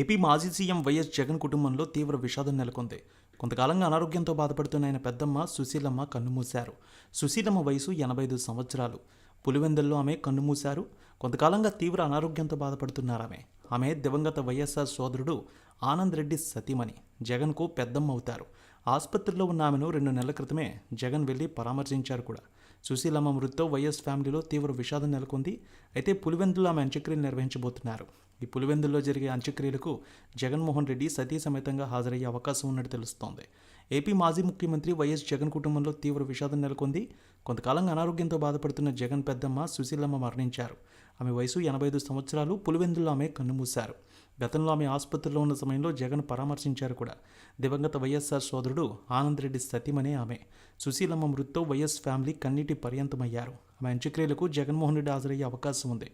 AP మాజీ CM YS Jagan కుటుంబంలో తీవ్ర విషాదం నెలకొంది. కొంతకాలంగా అనారోగ్యంతో బాధపడుతున్న ఆయన పెద్దమ్మ సుశీలమ్మ కన్నుమూశారు. సుశీలమ్మ వయసు ఎనభై ఐదు సంవత్సరాలు. పులివెందుల్లో ఆమె కన్నుమూశారు. కొంతకాలంగా తీవ్ర అనారోగ్యంతో బాధపడుతున్నారు ఆమె ఆమె దివంగత వైఎస్ఆర్ సోదరుడు ఆనంద్ రెడ్డి సతీమణి. జగన్కు పెద్దమ్మ అవుతారు. ఆసుపత్రిలో ఉన్న ఆమెను రెండు నెలల క్రితమే జగన్ వెళ్ళి పరామర్శించారు కూడా. సుశీలమ్మ మృతితో వైఎస్ ఫ్యామిలీలో తీవ్ర విషాదం నెలకొంది. అయితే పులివెందులో ఆమె అంత్యక్రియలు నిర్వహించబోతున్నారు. ఈ పులివెందుల్లో జరిగే అంత్యక్రియలకు జగన్మోహన్ రెడ్డి సతీ సమేతంగా హాజరయ్యే అవకాశం ఉన్నట్టు తెలుస్తోంది. ఏపీ మాజీ ముఖ్యమంత్రి వైఎస్ జగన్ కుటుంబంలో తీవ్ర విషాదం నెలకొంది. కొంతకాలంగా అనారోగ్యంతో బాధపడుతున్న జగన్ పెద్దమ్మ సుశీలమ్మ మరణించారు. ఆమె వయసు ఎనభై ఐదు సంవత్సరాలు. పులివెందుల్లో ఆమె కన్నుమూశారు. గతంలో ఆమె ఆసుపత్రిలో ఉన్న సమయంలో జగన్ పరామర్శించారు కూడా. దివంగత వైఎస్ఆర్ సోదరుడు ఆనంద్ రెడ్డి ఆమె. సుశీలమ్మ మృతితో వైఎస్ ఫ్యామిలీ కన్నీటి పర్యంతమయ్యారు. ఆమె అంత్యక్రియలకు జగన్మోహన్ రెడ్డి హాజరయ్యే అవకాశం ఉంది.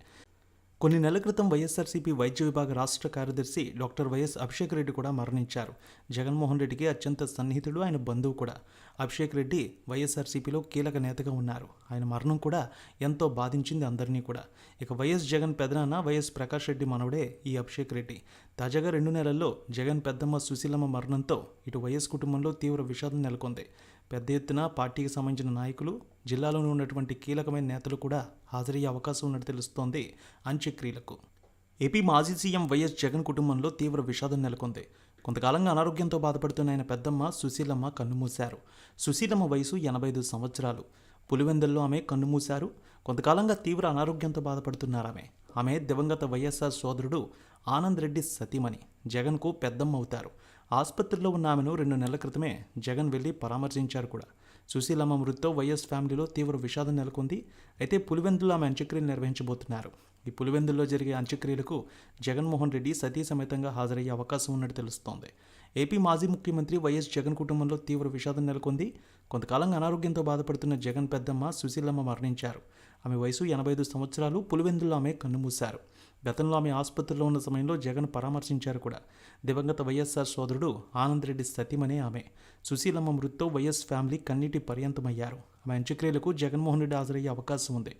కొన్ని నెలల క్రితం వైఎస్ఆర్సీపీ వైద్య విభాగ రాష్ట్ర కార్యదర్శి డాక్టర్ వైఎస్ అభిషేక్ రెడ్డి కూడా మరణించారు. జగన్మోహన్ రెడ్డికి అత్యంత సన్నిహితుడు ఆయన బంధువు కూడా. అభిషేక్ రెడ్డి వైఎస్ఆర్సీపీలో కీలక నేతగా ఉన్నారు. ఆయన మరణం కూడా ఎంతో బాధించింది అందరినీ కూడా. ఇక వైఎస్ జగన్ పెదనాన్న వైఎస్ ప్రకాష్ రెడ్డి మనవడే ఈ అభిషేక్ రెడ్డి. తాజాగా రెండు నెలల్లో జగన్ పెద్దమ్మ సుశీలమ్మ మరణంతో ఇటు వైఎస్ కుటుంబంలో తీవ్ర విషాదం నెలకొంది. పెద్ద ఎత్తున పార్టీకి సంబంధించిన నాయకులు జిల్లాలోని ఉన్నటువంటి కీలకమైన నేతలు కూడా హాజరయ్యే అవకాశం ఉన్నట్టు తెలుస్తోంది అంత్యక్రియలకు. ఏపీ మాజీ సీఎం వైఎస్ జగన్ కుటుంబంలో తీవ్ర విషాదం నెలకొంది. కొంతకాలంగా అనారోగ్యంతో బాధపడుతున్న ఆయన పెద్దమ్మ సుశీలమ్మ కన్నుమూశారు. సుశీలమ్మ వయసు ఎనభై ఐదు సంవత్సరాలు. పులివెందుల్లో ఆమె కన్నుమూశారు. కొంతకాలంగా తీవ్ర అనారోగ్యంతో బాధపడుతున్నారు ఆమె ఆమె దివంగత వైఎస్ఆర్ సోదరుడు ఆనంద్ రెడ్డి సతీమణి. జగన్కు పెద్దమ్మ అవుతారు. ఆసుపత్రిలో ఉన్న ఆమెను రెండు నెలల క్రితమే జగన్ వెళ్ళి పరామర్శించారు కూడా. సుశీలమ్మ మృతితో వైఎస్ ఫ్యామిలీలో తీవ్ర విషాదం నెలకొంది. అయితే పులివెందులో ఆమె అంత్యక్రియలు నిర్వహించబోతున్నారు. ఈ పులివెందుల్లో జరిగే అంత్యక్రియలకు జగన్మోహన్ రెడ్డి సతీ సమేతంగా హాజరయ్యే అవకాశం ఉన్నట్టు తెలుస్తోంది. ఏపీ మాజీ ముఖ్యమంత్రి వైఎస్ జగన్ కుటుంబంలో తీవ్ర విషాదం నెలకొంది. కొంతకాలంగా అనారోగ్యంతో బాధపడుతున్న జగన్ పెద్దమ్మ సుశీలమ్మ మరణించారు. ఆమె వయసు ఎనభై ఐదు సంవత్సరాలు పులివెందుల్లో ఆమె కన్నుమూశారు. గతంలో ఆమె ఆసుపత్రిలో ఉన్న సమయంలో జగన్ పరామర్శించారు కూడా. దివంగత వైఎస్ఆర్ సోదరుడు ఆనంద్ రెడ్డి ఆమె. సుశీలమ్మ మృతితో వైఎస్ ఫ్యామిలీ కన్నీటి పర్యంతమయ్యారు. ఆమె అంత్యక్రియలకు జగన్మోహన్ రెడ్డి హాజరయ్యే అవకాశం ఉంది.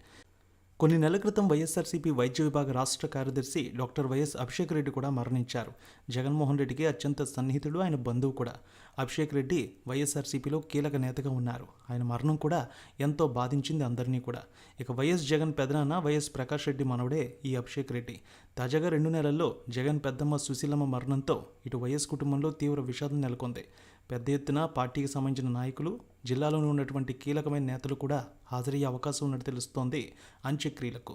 కొన్ని నెలల క్రితం వైఎస్ఆర్సీపీ వైద్య విభాగ రాష్ట్ర కార్యదర్శి డాక్టర్ వైఎస్ అభిషేక్ రెడ్డి కూడా మరణించారు. జగన్మోహన్ రెడ్డికి అత్యంత సన్నిహితుడు ఆయన బంధువు కూడా. అభిషేక్ రెడ్డి వైఎస్ఆర్సీపీలో కీలక నేతగా ఉన్నారు. ఆయన మరణం కూడా ఎంతో బాధించింది అందరినీ కూడా. ఇక వైఎస్ జగన్ పెదనాన్న వైఎస్ ప్రకాష్ రెడ్డి మనవడే ఈ అభిషేక్ రెడ్డి. తాజాగా రెండు నెలల్లో జగన్ పెద్దమ్మ సుశీలమ్మ మరణంతో ఇటు వైఎస్ కుటుంబంలో తీవ్ర విషాదం నెలకొంది. పెద్ద ఎత్తున పార్టీకి సంబంధించిన నాయకులు జిల్లాలోని ఉన్నటువంటి కీలకమైన నేతలు కూడా హాజరయ్యే అవకాశం ఉన్నట్టు తెలుస్తోంది అంత్యక్రియలకు.